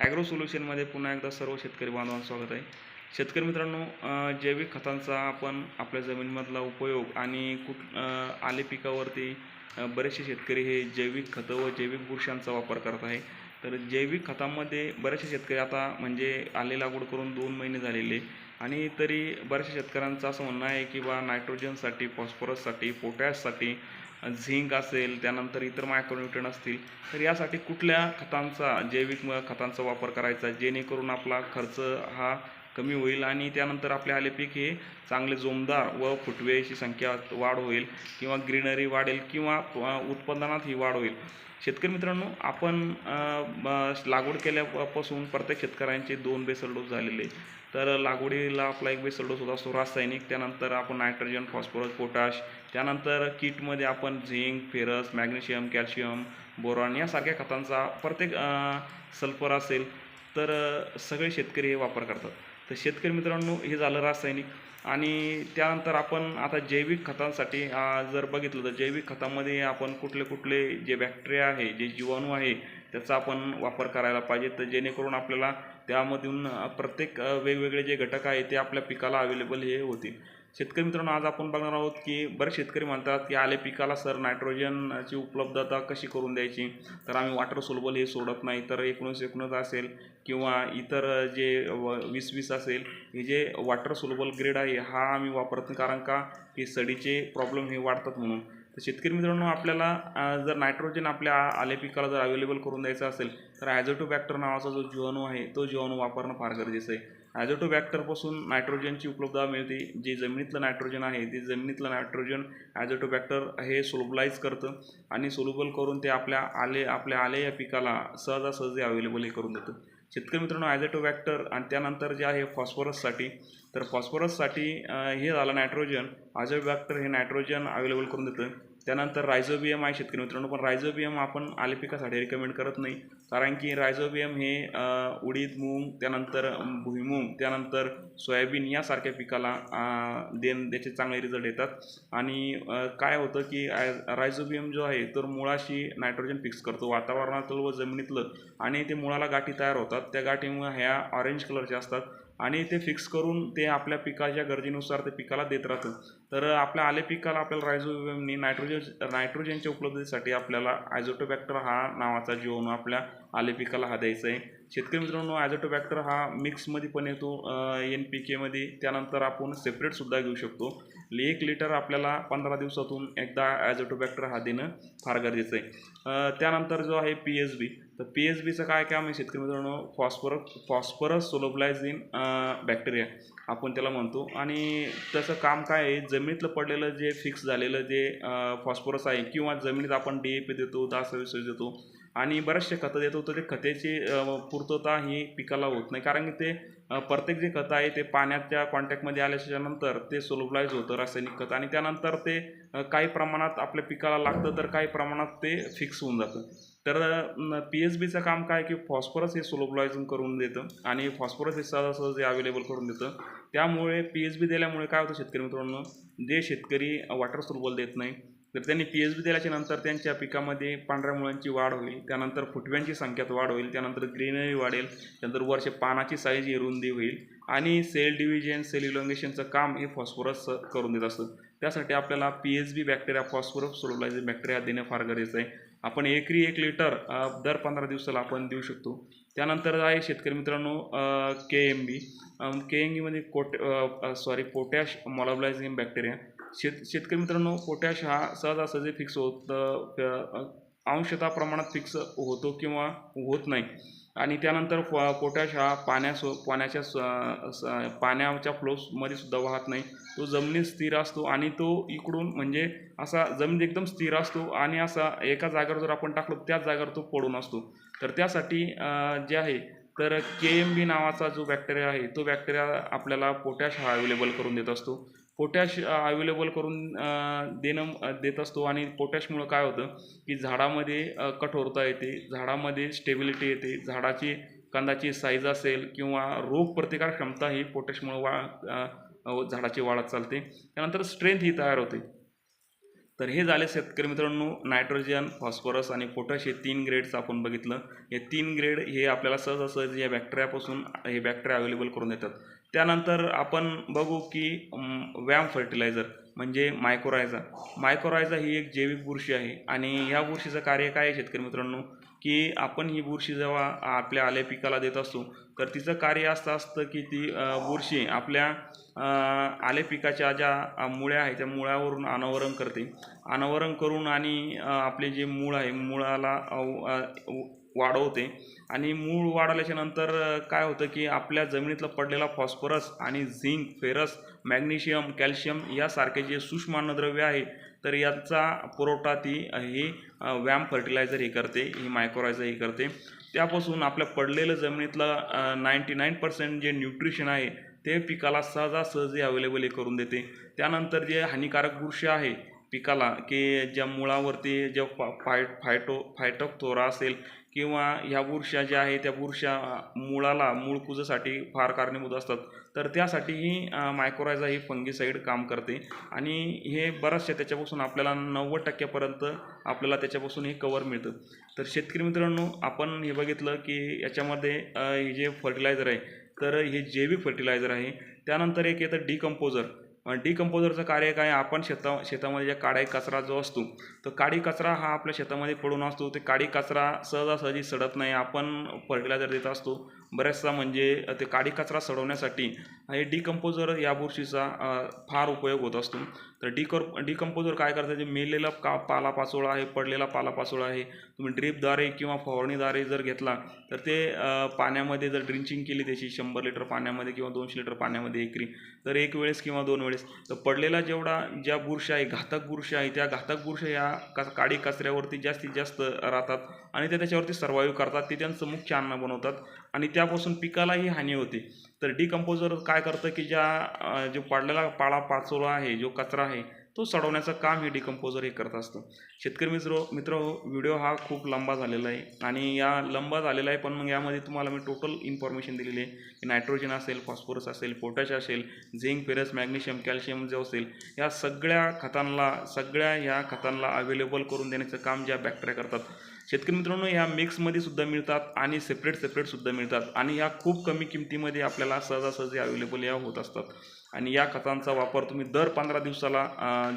Agro सोल्युशनमध्ये पुन्हा एकदा सर्व शेतकरी बांधवांचं स्वागत आहे. शेतकरी मित्रांनो जैविक खतांचा आपण आपल्या जमिनीमधला उपयोग आणि कुठ आले पिकावरती बरेचसे शेतकरी हे जैविक खतं व जैविक बुरशांचा वापर करत आहे. तर जैविक खतामध्ये बरेचसे शेतकरी आता म्हणजे आले लागवड करून दोन महिने झालेले आणि तरी बऱ्याचशा शेतकऱ्यांचं असं म्हणणं आहे की बा नायट्रोजनसाठी फॉस्फरससाठी पोटॅशसाठी झिंक असेल त्यानंतर इतर मायक्रोन्युट्रन असतील तर यासाठी कुठल्या खतांचा जैविक म- खतांचा वापर करायचा जेणेकरून आपला खर्च हा कमी होईल आणि त्यानंतर आपले आले पीक हे चांगले जोमदार व फुटवेची संख्या वाढ होईल किंवा ग्रीनरी वाढेल किंवा उत्पादनात ही वाढ होईल. शेतकरी मित्रांनो आपण लागवड केल्यापासून प्रत्येक शेतकऱ्यांचे दोन बेसल डोस झालेले तर लागवडीला आपला एक बेसल डोस होता असतो रासायनिक त्यानंतर आपण नायट्रोजन फॉस्फरस पोटॅश त्यानंतर किटमध्ये आपण zinc ferrous magnesium calcium boron यासारख्या खतांचा प्रत्येक सल्फर असेल तर सगळे शेतकरी हे वापर करतात. तर शेतकरी मित्रांनो हे झालं रासायनिक आणि त्यानंतर आपण आता जैविक खतांसाठी जर बघितलं तर जैविक खतामध्ये आपण कुठले कुठले जे बॅक्टेरिया आहे जे जीवाणू आहे त्याचा आपण वापर करायला पाहिजे. तर जेणेकरून आपल्याला त्यामधून प्रत्येक वेगवेगळे जे घटक आहे ते आपल्या पिकाला अवेलेबल हे होतील. शेतकरी मित्रांनो आज आपण बघणार आहोत की बरेच शेतकरी म्हणतात की आले पिकाला सर नायट्रोजनची उपलब्धता कशी करून द्यायची? तर आम्ही वॉटर सोलबल हे सोडत नाही. तर एकोणीस एकोणीस असेल किंवा इतर जे व- वीस वीस असेल हे जे वॉटर सोलबल ग्रेड आहे हा आम्ही वापरत नाही. कारण का? की सडीचे प्रॉब्लेम हे वाढतात म्हणून. तर शेतकरी मित्रांनो आपल्याला जर नायट्रोजन आपल्या आले पिकाला जर अवेलेबल करून द्यायचं असेल तर ॲझोटोबॅक्टर नावाचा जो जीवाणू आहे तो जीवाणू वापरणं फार गरजेचं आहे. ॲझोटोबॅक्टरपासून नायट्रोजनची उपलब्धता मिळते. जे जमिनीतलं नायट्रोजन आहे ते जमिनीतलं नायट्रोजन ॲझोटोबॅक्टर हे सोलबलाइज करतं आणि सोलुबल करून ते आपल्या आले आपल्या आले या पिकाला सहजासहजी अवेलेबल हे करून देतं. शेतकरी मित्रांनो ॲझोटोबॅक्टर आणि त्यानंतर जे आहे फॉस्फरससाठी तर फॉस्फरससाठी हे झालं नायट्रोजन ॲझोबॅक्टर हे नायट्रोजन अवेलेबल करून देतं त्यानंतर रायझोबियम आहे शेतकरी मित्रांनो पण रायझोबियम आपण आले पिकासाठी रिकमेंड करत नाही. कारण की रायझोबियम हे उडीद मूग त्यानंतर भुईमूग त्यानंतर सोयाबीन यासारख्या पिकाला देण त्याचे चांगले रिझल्ट येतात आणि काय होतं की आय- रायझोबियम जो आहे तर मुळाशी नायट्रोजन फिक्स करतो. वातावरणातलं व जमिनीतलं. आणि ते मुळाला गाठी तयार होतात. त्या गाठीमुळे ह्या ऑरेंज कलरच्या असतात आणि ते फिक्स करून ते आपल्या पिकाच्या गरजेनुसार ते पिकाला देत राहतं. तर आपल्या आले पिकाला आपल्याला रायझोबियमनी नायट्रोजन नायट्रोजनच्या उपलब्धतेसाठी आपल्याला ॲझोटोबॅक्टर हा नावाचा जीवाणू आपल्या आले पिकाला हा द्यायचा आहे. शेतकरी मित्रांनो ॲझोटोबॅक्टर हा मिक्समध्ये पण येतो एन पी केमध्ये त्यानंतर आपण सेपरेटसुद्धा घेऊ शकतो. एक लिटर आपल्याला पंधरा दिवसातून एकदा ॲझोटोबॅक्टर हा देणं फार गरजेचं आहे. त्यानंतर जो आहे पी एच बी तर पी एच बीचं काय काम आहे शेतकरी मित्रांनो? फॉस्फरस फॉस्फरस सोलोब्लायझिन बॅक्टेरिया आपण त्याला म्हणतो. आणि त्याचं काम काय आहे? जमिनीतलं पडलेलं जे फिक्स झालेलं जे फॉस्फरस आहे किंवा जमिनीत आपण डी ए पी देतो दहा सव्वीस देतो आणि बरेचसे खतं देतो तर ते खतेची पूर्तता ही पिकाला होत नाही. कारण की ते प्रत्येक जे खतं आहे ते पाण्याच्या कॉन्टॅक्टमध्ये आल्याच्यानंतर ते सोलोब्लाइज होतं रासायनिक खत. आणि त्यानंतर ते काही प्रमाणात आपल्या पिकाला लागतं तर काही प्रमाणात ते फिक्स होऊन जातं. तर पी एच बीचं काम काय की फॉस्फरस हे सोलोब्लायझिंग करून देतं आणि फॉस्फरस हे सहजासहजी अवेलेबल करून देतं. त्यामुळे पी एच बी दिल्यामुळे काय होतं शेतकरी मित्रांनो? जे शेतकरी वॉटर सोलबल देत नाही तर त्यांनी पी एच बी दिल्याच्या नंतर त्यांच्या पिकामध्ये पांढऱ्या मुळांची वाढ होईल. त्यानंतर फुटव्यांची संख्यात वाढ होईल. त्यानंतर ग्रीनरी वाढेल. त्यानंतर वर्ष पानाची साईज ही रुंदी होईल. आणि सेल डिव्हिजन सेल इलॉंगेशनचं काम हे फॉस्फरस करून देत असतं. त्यासाठी आपल्याला P H B bacteria phosphorus solubilizer bacteria देणं फार गरजेचं आहे. आपण एकरी एक लिटर दर पंधरा दिवसाला आपण देऊ शकतो. त्यानंतर आहे शेतकरी मित्रांनो K M B K M बीमध्ये कोट सॉरी पोटॅश मॉलॉब्लायझिंग बॅक्टेरिया शेत शेतकरी मित्रांनो पोटॅश हा सहजासहजी फिक्स होत अंशता प्रमाणात फिक्स होतो किंवा होत नाही. आणि त्यानंतर प- पोटॅश हा पाण्यासो पाण्याच्या पाण्याच्या फ्लोमध्ये सुद्धा वाहत नाही. तो जमिनीत स्थिर असतो आणि तो इकडून म्हणजे असा जमीन एकदम स्थिर असतो आणि असा एका जागेवर जर आपण टाकलो त्याच जागेवर तो पडून असतो. तर त्यासाठी जे आहे तर के एम बी नावाचा जो बॅक्टेरिया आहे तो बॅक्टेरिया आपल्याला पोटॅश हा अवेलेबल करून देत असतो. पोटॅश अवेलेबल करून देणं देत असतो आणि पोटॅशमुळं काय होतं की झाडामध्ये कठोरता येते झाडामध्ये स्टेबिलिटी येते झाडाची कंदाची साईज असेल किंवा रोग प्रतिकार क्षमता ही पोटॅशमुळं वा झाडाची वाढत चालते. त्यानंतर स्ट्रेंथ ही तयार होते. तर हे झाले शेतकरी मित्रांनो नायट्रोजन फॉस्फरस आणि पोटॅश हे तीन ग्रेड्स आपण बघितलं. हे तीन ग्रेड हे आपल्याला सहजासहज या बॅक्टेरियापासून हे बॅक्टेरिया अवेलेबल करून देतात. त्यानंतर आपण बघू की व्यायाम फर्टिलायझर म्हणजे मायक्रोरायझा मायक्रोरायझा ही एक जैविक बुरशी आहे आणि ह्या बुरशीचं कार्य काय आहे शेतकरी मित्रांनो? की आपण ही बुरशी जेव्हा आपल्या आल्या पिकाला देत असतो तर तिचं कार्य असं असतं की ती बुरशी आपल्या आले पिकाच्या ज्या मुळ्या आहेत त्या मुळावरून अनावरण करते. अनावरण करून आणि आपले जे मूळ आहे मुळाला वाढवते. आणि मूळ वाढवल्याच्या नंतर काय होतं की आपल्या जमिनीतला पडलेला फॉस्फरस आणि झिंक फेरस मॅग्नेशियम कॅल्शियम यासारखे जे सूक्ष्म अन्नद्रव्य आहे तर याचा पुरवठा ती ही व्यायाम फर्टिलायझर ही करते ही मायक्रोरायझर ही करते. त्यापासून आपल्या पडलेलं जमिनीतलं नाईंटी नाईन पर्सेंट जे न्यूट्रिशन आहे ते पिकाला सहजासहजी अवेलेबल हे करून देते. त्यानंतर जे हानिकारक बुरशी आहे पिकाला की ज्या मुळावरती जे फा फाय फायटो फायटोक्थोरा असेल किंवा ह्या बुरशा ज्या आहे त्या बुरशा मुळाला मूळ कुजासाठी फार कारणीभूत असतात. तर त्यासाठीही मायक्रोरायझा ही फंगीसाईड काम करते. आणि हे बऱ्याचशा त्याच्यापासून आपल्याला नव्वद टक्क्यापर्यंत आपल्याला त्याच्यापासून हे कवर मिळतं. तर शेतकरी मित्रांनो आपण हे बघितलं की याच्यामध्ये हे जे फर्टिलायझर आहे तर हे जैविक फर्टिलायझर आहे. त्यानंतर एक येतं डिकम्पोजर डिकम्पोजरचं कार्य काय आपण शेता शेतामध्ये ज्या काळी कचरा जो असतो तर काळी कचरा हा आपल्या शेतामध्ये पडून असतो. ते काळी कचरा सहजासहजी सडत नाही. आपण फर्टिलायझर देत असतो. बऱ्याचसा म्हणजे ते काडी कचरा सडवण्यासाठी हे डिकम्पोजर या बुरशीचा फार उपयोग होत असतो. तर डिकर डिकम्पोजर काय करतं जे मेलेला का पालापाचोळा आहे पडलेला पालापाचोळा आहे तुम्ही ड्रीपद्वारे किंवा फवारणीद्वारे जर घेतला तर ते पाण्यामध्ये जर ड्रिंचिंग केली त्याची शंभर लिटर पाण्यामध्ये किंवा दोनशे लिटर पाण्यामध्ये एकरी तर एक वेळेस किंवा दोन वेळेस. तर पडलेला जेवढा ज्या बुरशी आहे घातक बुरशी आहे त्या घातक बुरशी या काडी कचऱ्यावरती जास्तीत जास्त राहतात. आणि ते त्याच्यावरती सर्वाईव्ह करतात. ते त्यांचं मुख्य अन्न बनवतात. आणि त्यापासून पिकालाही हानी होते. तर डिकम्पोजर काय करतं की ज्या जो पडलेला पाळा पाचोळा आहे जो कचरा आहे तो सडवण्याचं काम हे डिकम्पोजर हे करत असतं. शेतकरी मित्र मित्र व्हिडिओ हा खूप लंबा झालेला आहे. आणि या लंबा झालेला आहे पण मग यामध्ये तुम्हाला मी टोटल इन्फॉर्मेशन दिलेली आहे की नायट्रोजन असेल फॉस्फरस असेल पोटॅश असेल झिंक फेरस मॅग्नेशियम कॅल्शियम जे असेल या सगळ्या खतांना सगळ्या ह्या खतांना अवेलेबल करून देण्याचं काम ज्या बॅक्टेरिया करतात शेतकरी मित्रांनो ह्या मिक्समध्ये सुद्धा मिळतात आणि सेपरेट सेपरेट सुद्धा मिळतात. आणि ह्या खूप कमी किमतीमध्ये आपल्याला सहजासहजी अवेलेबल या होत असतात. आणि या खतांचा वापर तुम्ही दर पंधरा दिवसाला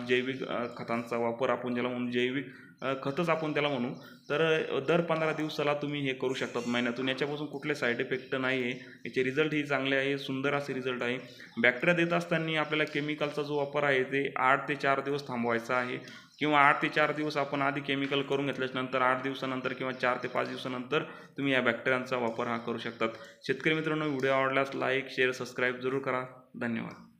जैविक खतांचा वापर आपण ज्याला म्हणून जैविक खतच आपण त्याला म्हणू तर दर पंधरा दिवसाला तुम्ही हे करू शकतात महिन्यातून. याच्यापासून कुठले साईड इफेक्ट नाही आहे याचे रिझल्ट ही चांगले आहे सुंदर असे रिझल्ट आहे. बॅक्टेरिया देत असताना आपल्याला केमिकलचा जो वापर आहे ते आठ ते चार दिवस थांबवायचा आहे. किंवा आठ ते चार दिवस आपण आधी केमिकल करून घेतल्यानंतर आठ दिवसानंतर किंवा चार ते पाच दिवसानंतर तुम्ही या बॅक्टेरियांचा वापर हा करू शकतात. शेतकरी मित्रांनो व्हिडिओ आवडल्यास लाईक शेअर सबस्क्राईब जरूर करा. धन्यवाद.